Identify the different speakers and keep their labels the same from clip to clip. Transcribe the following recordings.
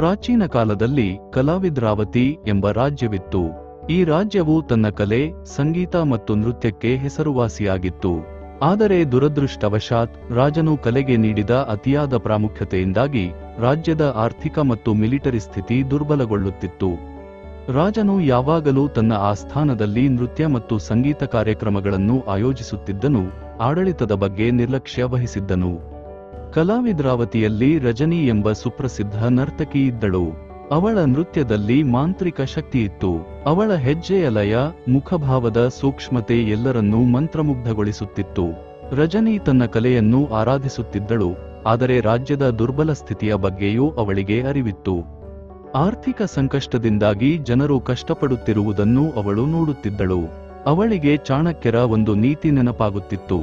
Speaker 1: ಪ್ರಾಚೀನ ಕಾಲದಲ್ಲಿ ಕಲಾವಿದ್ರಾವತಿ ಎಂಬ ರಾಜ್ಯವಿತ್ತು. ಈ ರಾಜ್ಯವು ತನ್ನ ಕಲೆ, ಸಂಗೀತ ಮತ್ತು ನೃತ್ಯಕ್ಕೆ ಹೆಸರುವಾಸಿಯಾಗಿತ್ತು. ಆದರೆ ದುರದೃಷ್ಟವಶಾತ್ ರಾಜನು ಕಲೆಗೆ ನೀಡಿದ ಅತಿಯಾದ ಪ್ರಾಮುಖ್ಯತೆಯಿಂದಾಗಿ ರಾಜ್ಯದ ಆರ್ಥಿಕ ಮತ್ತು ಮಿಲಿಟರಿ ಸ್ಥಿತಿ ದುರ್ಬಲಗೊಳ್ಳುತ್ತಿತ್ತು. ರಾಜನು ಯಾವಾಗಲೂ ತನ್ನ ಆಸ್ಥಾನದಲ್ಲಿ ನೃತ್ಯ ಮತ್ತು ಸಂಗೀತ ಕಾರ್ಯಕ್ರಮಗಳನ್ನು ಆಯೋಜಿಸುತ್ತಿದ್ದನು, ಆಡಳಿತದ ಬಗ್ಗೆ ನಿರ್ಲಕ್ಷ್ಯ ವಹಿಸಿದ್ದನು. ಕಲಾವಿದ್ರಾವತಿಯಲ್ಲಿ ರಜನಿ ಎಂಬ ಸುಪ್ರಸಿದ್ಧ ನರ್ತಕಿ ಇದ್ದಳು. ಅವಳ ನೃತ್ಯದಲ್ಲಿ ಮಾಂತ್ರಿಕ ಶಕ್ತಿಯಿತ್ತು ಅವಳ ಹೆಜ್ಜೆಯ ಲಯ ಮುಖಭಾವದ ಸೂಕ್ಷ್ಮತೆ ಎಲ್ಲರನ್ನೂ ಮಂತ್ರಮುಗ್ಧಗೊಳಿಸುತ್ತಿತ್ತು. ರಜನಿ ತನ್ನ ಕಲೆಯನ್ನು ಆರಾಧಿಸುತ್ತಿದ್ದಳು, ಆದರೆ ರಾಜ್ಯದ ದುರ್ಬಲ ಸ್ಥಿತಿಯ ಬಗ್ಗೆಯೂ ಅವಳಿಗೆ ಅರಿವಿತ್ತು. ಆರ್ಥಿಕ ಸಂಕಷ್ಟದಿಂದಾಗಿ ಜನರು ಕಷ್ಟಪಡುತ್ತಿರುವುದನ್ನು ಅವಳು ನೋಡುತ್ತಿದ್ದಳು. ಅವಳಿಗೆ ಚಾಣಕ್ಯರ ಒಂದು ನೀತಿ ನೆನಪಾಗುತ್ತಿತ್ತು.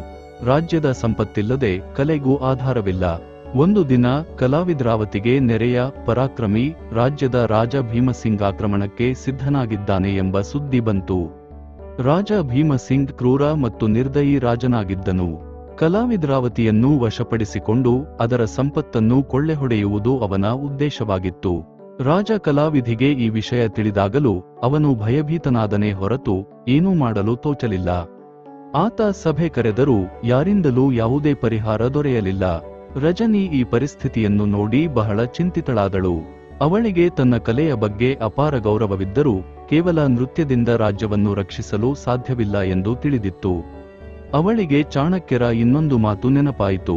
Speaker 1: ರಾಜ್ಯದ ಸಂಪತ್ತಿಲ್ಲದೆ ಕಲೆಗೂ ಆಧಾರವಿಲ್ಲ. ಒಂದು ದಿನ ಕಲಾವಿದ್ರಾವತಿಗೆ ನೆರೆಯ ಪರಾಕ್ರಮಿ ರಾಜ್ಯದ ರಾಜ ಭೀಮಸಿಂಗ್ ಆಕ್ರಮಣಕ್ಕೆ ಸಿದ್ಧನಾಗಿದ್ದಾನೆ ಎಂಬ ಸುದ್ದಿ ಬಂತು. ರಾಜ ಭೀಮಸಿಂಗ್ ಕ್ರೂರ ಮತ್ತು ನಿರ್ದಯಿ ರಾಜನಾಗಿದ್ದನು. ಕಲಾವಿದ್ರಾವತಿಯನ್ನು ವಶಪಡಿಸಿಕೊಂಡು ಅದರ ಸಂಪತ್ತನ್ನು ಕೊಳ್ಳೆ ಹೊಡೆಯುವುದು ಅವನ ಉದ್ದೇಶವಾಗಿತ್ತು. ರಾಜ ಕಲಾವಿಧಿಗೆ ಈ ವಿಷಯ ತಿಳಿದಾಗಲೂ ಅವನು ಭಯಭೀತನಾದನೇ ಹೊರತು ಏನೂ ಮಾಡಲು ತೋಚಲಿಲ್ಲ. ಆತ ಸಭೆ ಕರೆದರೂ ಯಾರಿಂದಲೂ ಯಾವುದೇ ಪರಿಹಾರ ದೊರೆಯಲಿಲ್ಲ. ರಜನಿ ಈ ಪರಿಸ್ಥಿತಿಯನ್ನು ನೋಡಿ ಬಹಳ ಚಿಂತಿತಳಾದಳು. ಅವಳಿಗೆ ತನ್ನ ಕಲೆಯ ಬಗ್ಗೆ ಅಪಾರ ಗೌರವವಿದ್ದರೂ ಕೇವಲ ನೃತ್ಯದಿಂದ ರಾಜ್ಯವನ್ನು ರಕ್ಷಿಸಲು ಸಾಧ್ಯವಿಲ್ಲ ಎಂದು ತಿಳಿದಿತ್ತು. ಅವಳಿಗೆ ಚಾಣಕ್ಯರ ಇನ್ನೊಂದು ಮಾತು ನೆನಪಾಯಿತು.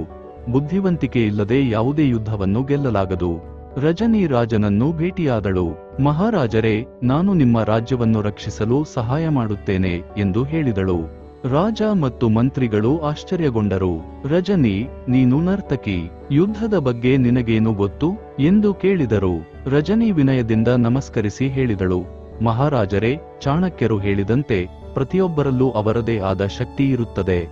Speaker 1: ಬುದ್ಧಿವಂತಿಕೆ ಇಲ್ಲದೆ ಯಾವುದೇ ಯುದ್ಧವನ್ನು ಗೆಲ್ಲಲಾಗದು. ರಜನಿ ರಾಜನನ್ನು ಭೇಟಿಯಾದಳು. ಮಹಾರಾಜರೇ, ನಾನು ನಿಮ್ಮ ರಾಜ್ಯವನ್ನು ರಕ್ಷಿಸಲು ಸಹಾಯ ಮಾಡುತ್ತೇನೆ ಎಂದು ಹೇಳಿದಳು. ರಾಜ ಮತ್ತು ಮಂತ್ರಿಗಳು ಆಶ್ಚರ್ಯಗೊಂಡರು. ರಜನಿ, ನೀನು ನರ್ತಕಿ, ಯುದ್ಧದ ಬಗ್ಗೆ ನಿನಗೇನು ಗೊತ್ತು? ಎಂದು ಕೇಳಿದರು. ರಜನಿ ವಿನಯದಿಂದ ನಮಸ್ಕರಿಸಿ ಹೇಳಿದಳು. ಮಹಾರಾಜರೇ, ಚಾಣಕ್ಯರು ಹೇಳಿದಂತೆ, ಪ್ರತಿಯೊಬ್ಬರಲ್ಲೂ ಅವರದೇ ಆದ ಶಕ್ತಿ ಇರುತ್ತದೆ.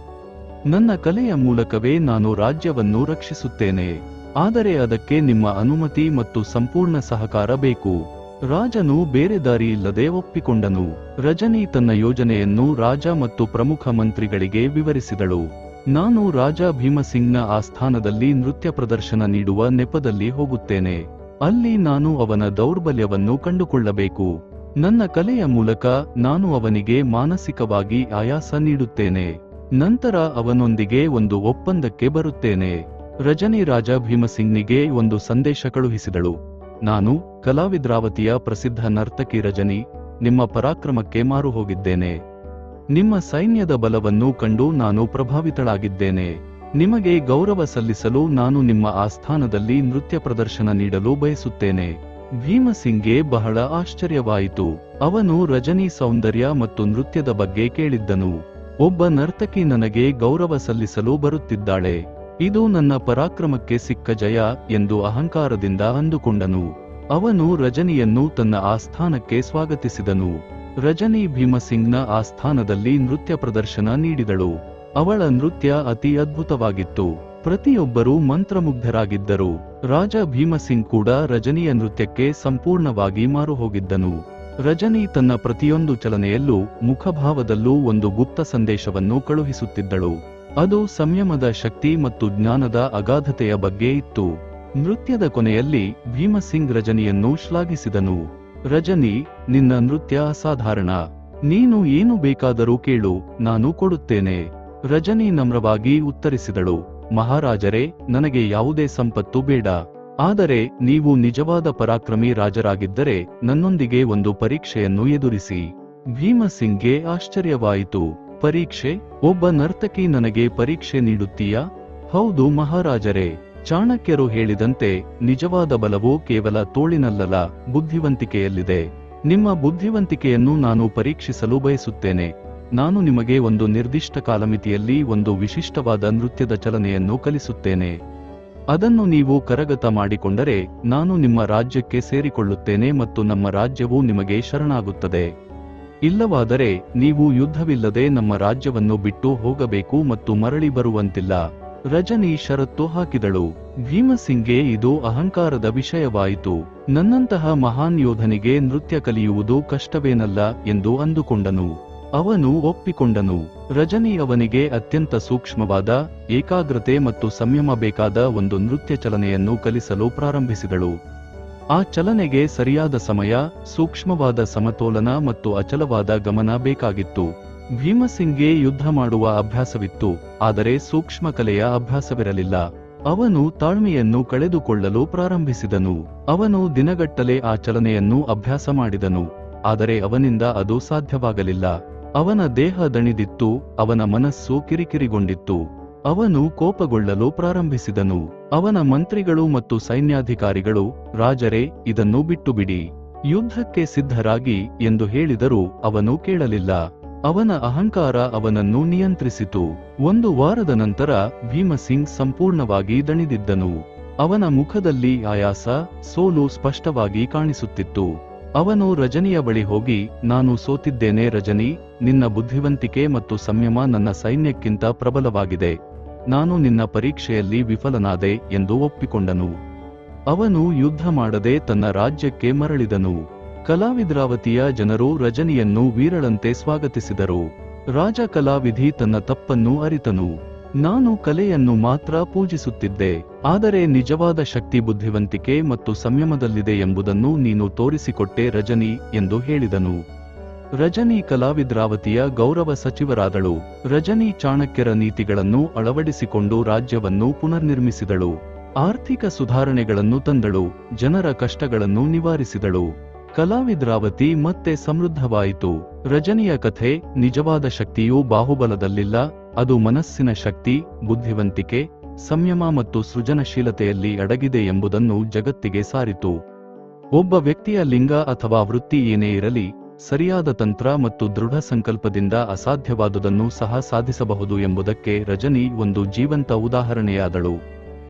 Speaker 1: ನನ್ನ ಕಲೆಯ ಮೂಲಕವೇ ನಾನು ರಾಜ್ಯವನ್ನು ರಕ್ಷಿಸುತ್ತೇನೆ. ಆದರೆ ಅದಕ್ಕೆ ನಿಮ್ಮ ಅನುಮತಿ ಮತ್ತು ಸಂಪೂರ್ಣ ಸಹಕಾರ ಬೇಕು. ರಾಜನು ಬೇರೆ ದಾರಿ ಇಲ್ಲದೆ ಒಪ್ಪಿಕೊಂಡನು. ರಜನಿ ತನ್ನ ಯೋಜನೆಯನ್ನು ರಾಜ ಮತ್ತು ಪ್ರಮುಖ ಮಂತ್ರಿಗಳಿಗೆ ವಿವರಿಸಿದಳು. ನಾನು ರಾಜ ಭೀಮಸಿಂಗ್ನ ಆಸ್ಥಾನದಲ್ಲಿ ನೃತ್ಯ ಪ್ರದರ್ಶನ ನೀಡುವ ನೆಪದಲ್ಲಿ ಹೋಗುತ್ತೇನೆ. ಅಲ್ಲಿ ನಾನು ಅವನ ದೌರ್ಬಲ್ಯವನ್ನು ಕಂಡುಕೊಳ್ಳಬೇಕು. ನನ್ನ ಕಲೆಯ ಮೂಲಕ ನಾನು ಅವನಿಗೆ ಮಾನಸಿಕವಾಗಿ ಆಯಾಸ ನೀಡುತ್ತೇನೆ. ನಂತರ ಅವನೊಂದಿಗೆ ಒಂದು ಒಪ್ಪಂದಕ್ಕೆ ಬರುತ್ತೇನೆ. ರಜನಿ ರಾಜ ಭೀಮಸಿಂಗ್ನಿಗೆ ಒಂದು ಸಂದೇಶ ಕಳುಹಿಸಿದಳು. ನಾನು ಕಲಾವಿದ್ರಾವತಿಯ ಪ್ರಸಿದ್ಧ ನರ್ತಕಿ ರಜನಿ, ನಿಮ್ಮ ಪರಾಕ್ರಮಕ್ಕೆ ಮಾರು ಹೋಗಿದ್ದೇನೆ ನಿಮ್ಮ ಸೈನ್ಯದ ಬಲವನ್ನು ಕಂಡು ನಾನು ಪ್ರಭಾವಿತಳಾಗಿದ್ದೇನೆ. ನಿಮಗೆ ಗೌರವ ಸಲ್ಲಿಸಲು ನಾನು ನಿಮ್ಮ ಆಸ್ಥಾನದಲ್ಲಿ ನೃತ್ಯ ಪ್ರದರ್ಶನ ನೀಡಲು ಬಯಸುತ್ತೇನೆ. ಭೀಮಸಿಂಗ್ಗೆ ಬಹಳ ಆಶ್ಚರ್ಯವಾಯಿತು. ಅವನು ರಜನಿ ಸೌಂದರ್ಯ ಮತ್ತು ನೃತ್ಯದ ಬಗ್ಗೆ ಕೇಳಿದ್ದನು. ಒಬ್ಬ ನರ್ತಕಿ ನನಗೆ ಗೌರವ ಸಲ್ಲಿಸಲು ಬರುತ್ತಿದ್ದಾಳೆ. ಇದು ನನ್ನ ಪರಾಕ್ರಮಕ್ಕೆ ಸಿಕ್ಕ ಜಯ ಎಂದು ಅಹಂಕಾರದಿಂದ ಅಂದುಕೊಂಡನು. ಅವನು ರಜನಿಯನ್ನು ತನ್ನ ಆಸ್ಥಾನಕ್ಕೆ ಸ್ವಾಗತಿಸಿದನು. ರಜನಿ ಭೀಮಸಿಂಗ್ನ ಆಸ್ಥಾನದಲ್ಲಿ ನೃತ್ಯ ಪ್ರದರ್ಶನ ನೀಡಿದಳು. ಅವಳ ನೃತ್ಯ ಅತಿ ಅದ್ಭುತವಾಗಿತ್ತು. ಪ್ರತಿಯೊಬ್ಬರೂ ಮಂತ್ರಮುಗ್ಧರಾಗಿದ್ದರು. ರಾಜ ಭೀಮಸಿಂಗ್ ಕೂಡ ರಜನಿಯ ನೃತ್ಯಕ್ಕೆ ಸಂಪೂರ್ಣವಾಗಿ ಮಾರುಹೋಗಿದ್ದನು. ರಜನಿ ತನ್ನ ಪ್ರತಿಯೊಂದು ಚಲನೆಯಲ್ಲೂ ಮುಖಭಾವದಲ್ಲೂ ಒಂದು ಗುಪ್ತ ಸಂದೇಶವನ್ನು ಕಳುಹಿಸುತ್ತಿದ್ದಳು. ಅದು ಸಂಯಮದ ಶಕ್ತಿ ಮತ್ತು ಜ್ಞಾನದ ಅಗಾಧತೆಯ ಬಗ್ಗೆ ಇತ್ತು. ನೃತ್ಯದ ಕೊನೆಯಲ್ಲಿ ಭೀಮಸಿಂಗ್ ರಜನಿಯನ್ನು ಶ್ಲಾಘಿಸಿದನು. ರಜನಿ, ನಿನ್ನ ನೃತ್ಯ ಅಸಾಧಾರಣ. ನೀನು ಏನು ಬೇಕಾದರೂ ಕೇಳು, ನಾನು ಕೊಡುತ್ತೇನೆ ರಜನಿ ನಮ್ರವಾಗಿ ಉತ್ತರಿಸಿದಳು. ಮಹಾರಾಜರೇ, ನನಗೆ ಯಾವುದೇ ಸಂಪತ್ತು ಬೇಡ. ಆದರೆ ನೀವು ನಿಜವಾದ ಪರಾಕ್ರಮಿ ರಾಜರಾಗಿದ್ದರೆ ನನ್ನೊಂದಿಗೆ ಒಂದು ಪರೀಕ್ಷೆಯನ್ನು ಎದುರಿಸಿ ಭೀಮಸಿಂಗ್ಗೆ ಆಶ್ಚರ್ಯವಾಯಿತು. ಪರೀಕ್ಷೆ, ಒಬ್ಬ ನರ್ತಕಿ ನನಗೆ ಪರೀಕ್ಷೆ ನೀಡುತ್ತೀಯಾ? ಹೌದು ಮಹಾರಾಜರೇ, ಚಾಣಕ್ಯರು ಹೇಳಿದಂತೆ ನಿಜವಾದ ಬಲವು ಕೇವಲ ತೋಳಿನಲ್ಲಲ್ಲ, ಬುದ್ಧಿವಂತಿಕೆಯಲ್ಲಿದೆ. ನಿಮ್ಮ ಬುದ್ಧಿವಂತಿಕೆಯನ್ನು ನಾನು ಪರೀಕ್ಷಿಸಲು ಬಯಸುತ್ತೇನೆ. ನಾನು ನಿಮಗೆ ಒಂದು ನಿರ್ದಿಷ್ಟ ಕಾಲಮಿತಿಯಲ್ಲಿ ಒಂದು ವಿಶಿಷ್ಟವಾದ ನೃತ್ಯದ ಚಲನೆಯನ್ನು ಕಲಿಸುತ್ತೇನೆ. ಅದನ್ನು ನೀವು ಕರಗತ ಮಾಡಿಕೊಂಡರೆ, ನಾನು ನಿಮ್ಮ ರಾಜ್ಯಕ್ಕೆ ಸೇರಿಕೊಳ್ಳುತ್ತೇನೆ ಮತ್ತು ನಮ್ಮ ರಾಜ್ಯವು ನಿಮಗೆ ಶರಣಾಗುತ್ತದೆ. ಇಲ್ಲವಾದರೆ ನೀವು ಯುದ್ಧವಿಲ್ಲದೆ ನಮ್ಮ ರಾಜ್ಯವನ್ನು ಬಿಟ್ಟು ಹೋಗಬೇಕು ಮತ್ತು ಮರಳಿ ಬರುವಂತಿಲ್ಲ. ರಜನಿ ಷರತ್ತು ಹಾಕಿದಳು. ಭೀಮಸಿಂಗ್ಗೆ ಇದು ಅಹಂಕಾರದ ವಿಷಯವಾಯಿತು. ನನ್ನಂತಹ ಮಹಾನ್ ಯೋಧನಿಗೆ ನೃತ್ಯ ಕಲಿಯುವುದು ಕಷ್ಟವೇನಲ್ಲ ಎಂದು ಅಂದುಕೊಂಡನು. ಅವನು ಒಪ್ಪಿಕೊಂಡನು. ರಜನಿ ಅವನಿಗೆ ಅತ್ಯಂತ ಸೂಕ್ಷ್ಮವಾದ, ಏಕಾಗ್ರತೆ ಮತ್ತು ಸಂಯಮ ಬೇಕಾದ ಒಂದು ನೃತ್ಯ ಚಲನೆಯನ್ನು ಕಲಿಸಲು ಪ್ರಾರಂಭಿಸಿದಳು. ಆ ಚಲನೆಗೆ ಸರಿಯಾದ ಸಮಯ, ಸೂಕ್ಷ್ಮವಾದ ಸಮತೋಲನ ಮತ್ತು ಅಚಲವಾದ ಗಮನ ಬೇಕಾಗಿತ್ತು. ಭೀಮಸಿಂಗ್ಗೆ ಯುದ್ಧ ಮಾಡುವ ಅಭ್ಯಾಸವಿತ್ತು, ಆದರೆ ಸೂಕ್ಷ್ಮ ಕಲೆಯ ಅಭ್ಯಾಸವಿರಲಿಲ್ಲ. ಅವನು ತಾಳ್ಮೆಯನ್ನು ಕಳೆದುಕೊಳ್ಳಲು ಪ್ರಾರಂಭಿಸಿದನು. ಅವನು ದಿನಗಟ್ಟಲೆ ಆ ಚಲನೆಯನ್ನು ಅಭ್ಯಾಸ ಮಾಡಿದನು, ಆದರೆ ಅವನಿಂದ ಅದು ಸಾಧ್ಯವಾಗಲಿಲ್ಲ. ಅವನ ದೇಹ ದಣಿದಿತ್ತು, ಅವನ ಮನಸ್ಸು ಕಿರಿಕಿರಿಗೊಂಡಿತ್ತು. ಅವನು ಕೋಪಗೊಳ್ಳಲು ಪ್ರಾರಂಭಿಸಿದನು. ಅವನ ಮಂತ್ರಿಗಳು ಮತ್ತು ಸೈನ್ಯಾಧಿಕಾರಿಗಳು, ರಾಜರೇ, ಇದನ್ನು ಬಿಟ್ಟುಬಿಡಿ. ಯುದ್ಧಕ್ಕೆ ಸಿದ್ಧರಾಗಿ ಎಂದು ಹೇಳಿದರೂ ಅವನು ಕೇಳಲಿಲ್ಲ. ಅವನ ಅಹಂಕಾರ ಅವನನ್ನು ನಿಯಂತ್ರಿಸಿತು. ಒಂದು ವಾರದ ನಂತರ ಭೀಮಸಿಂಗ್ ಸಂಪೂರ್ಣವಾಗಿ ದಣಿದಿದ್ದನು. ಅವನ ಮುಖದಲ್ಲಿ ಆಯಾಸ, ಸೋಲು ಸ್ಪಷ್ಟವಾಗಿ ಕಾಣಿಸುತ್ತಿತ್ತು. ಅವನು ರಜನಿಯ ಬಳಿ ಹೋಗಿ, ನಾನು ಸೋತಿದ್ದೇನೆ ರಜನಿ, ನಿನ್ನ ಬುದ್ಧಿವಂತಿಕೆ ಮತ್ತು ಸಂಯಮ ನನ್ನ ಸೈನ್ಯಕ್ಕಿಂತ ಪ್ರಬಲವಾಗಿದೆ. ನಾನು ನಿನ್ನ ಪರೀಕ್ಷೆಯಲ್ಲಿ ವಿಫಲನಾದೆ ಎಂದು ಒಪ್ಪಿಕೊಂಡನು. ಅವನು ಯುದ್ಧ ಮಾಡದೆ ತನ್ನ ರಾಜ್ಯಕ್ಕೆ ಮರಳಿದನು. ಕಲಾವಿದ್ರಾವತಿಯ ಜನರು ರಜನಿಯನ್ನು ವೀರಳಂತೆ ಸ್ವಾಗತಿಸಿದರು. ರಾಜ ಕಲಾವಿಧಿ ತನ್ನ ತಪ್ಪನ್ನು ಅರಿತನು. ನಾನು ಕಲೆಯನ್ನು ಮಾತ್ರ ಪೂಜಿಸುತ್ತಿದ್ದೆ. ಆದರೆ ನಿಜವಾದ ಶಕ್ತಿ ಬುದ್ಧಿವಂತಿಕೆ ಮತ್ತು ಸಂಯಮದಲ್ಲಿದೆ ಎಂಬುದನ್ನು ನೀನು ತೋರಿಸಿಕೊಟ್ಟೆ ರಜನಿ ಎಂದು ಹೇಳಿದನು. ರಜನಿ ಕಲಾವಿದ್ರಾವತಿಯ ಗೌರವ ಸಚಿವರಾದಳು. ರಜನಿ ಚಾಣಕ್ಯರ ನೀತಿಗಳನ್ನು ಅಳವಡಿಸಿಕೊಂಡು ರಾಜ್ಯವನ್ನು ಪುನರ್ನಿರ್ಮಿಸಿದಳು. ಆರ್ಥಿಕ ಸುಧಾರಣೆಗಳನ್ನು ತಂದಳು. ಜನರ ಕಷ್ಟಗಳನ್ನು ನಿವಾರಿಸಿದಳು. ಕಲಾವಿದ್ರಾವತಿ ಮತ್ತೆ ಸಮೃದ್ಧವಾಯಿತು. ರಜನಿಯ ಕಥೆ, ನಿಜವಾದ ಶಕ್ತಿಯು ಬಾಹುಬಲದಲ್ಲಿಲ್ಲ. ಅದು ಮನಸ್ಸಿನ ಶಕ್ತಿ, ಬುದ್ಧಿವಂತಿಕೆ, ಸಂಯಮ ಮತ್ತು ಸೃಜನಶೀಲತೆಯಲ್ಲಿ ಅಡಗಿದೆ ಎಂಬುದನ್ನು ಜಗತ್ತಿಗೆ ಸಾರಿತು. ಒಬ್ಬ ವ್ಯಕ್ತಿಯ ಲಿಂಗ ಅಥವಾ ವೃತ್ತಿ ಏನೇ ಇರಲಿ ಸರಿಯಾದ ತಂತ್ರ ಮತ್ತು ದೃಢ ಸಂಕಲ್ಪದಿಂದ ಅಸಾಧ್ಯವಾದುದನ್ನು ಸಹ ಸಾಧಿಸಬಹುದು ಎಂಬುದಕ್ಕೆ ರಜನಿ ಒಂದು ಜೀವಂತ ಉದಾಹರಣೆಯಾದಳು.